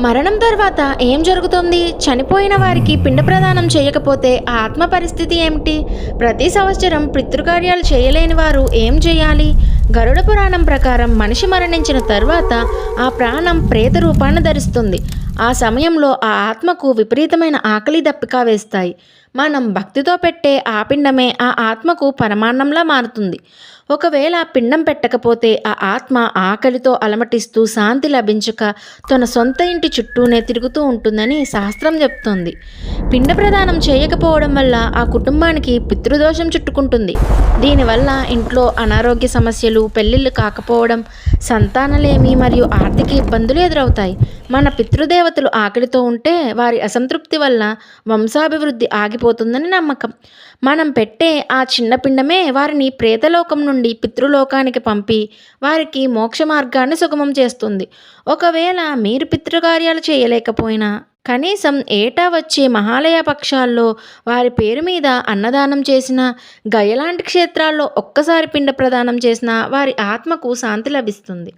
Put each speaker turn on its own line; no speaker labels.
మరణం తర్వాత ఏం జరుగుతుంది? చనిపోయిన వారికి పిండ ప్రదానం చేయకపోతే ఆ ఆత్మ పరిస్థితి ఏమిటి? ప్రతి సంవత్సరం పితృకార్యాలు చేయలేని వారు ఏం చేయాలి? గరుడ పురాణం ప్రకారం మనిషి మరణించిన తర్వాత ఆ ప్రాణం ప్రేత రూపాన్ని ధరిస్తుంది. ఆ సమయంలో ఆ ఆత్మకు విపరీతమైన ఆకలి దప్పిక వేస్తాయి. మనం భక్తితో పెట్టే ఆ పిండమే ఆ ఆత్మకు పరమాన్నంలా మారుతుంది. ఒకవేళ పిండం పెట్టకపోతే ఆ ఆత్మ ఆకలితో అలమటిస్తూ శాంతి లభించక తన సొంత ఇంటి చుట్టూనే తిరుగుతూ ఉంటుందని శాస్త్రం చెప్తోంది. పిండ ప్రదానం చేయకపోవడం వల్ల ఆ కుటుంబానికి పితృదోషం చుట్టుకుంటుంది. దీనివల్ల ఇంట్లో అనారోగ్య సమస్యలు పెళ్ళిళ్ళు కాకపోవడం సంతానలేమి మరియు ఆర్థిక ఇబ్బందులు ఎదురవుతాయి. మన పితృదేవతలు ఆకలితో ఉంటే వారి అసంతృప్తి వల్ల వంశాభివృద్ధి ఆగిపోతుందని నమ్మకం. మనం పెట్టే ఆ చిన్న పిండమే వారిని ప్రేతలోకం నుండి పితృలోకానికి పంపి వారికి మోక్ష మార్గాన్ని సుగమం చేస్తుంది. ఒకవేళ మీరు పితృకార్యాలు చేయలేకపోయినా కనీసం ఏటా వచ్చే మహాలయ పక్షాల్లో వారి పేరు మీద అన్నదానం చేసిన గయలాంటి క్షేత్రాల్లో ఒక్కసారి పిండ ప్రదానం చేసిన వారి ఆత్మకు శాంతి లభిస్తుంది.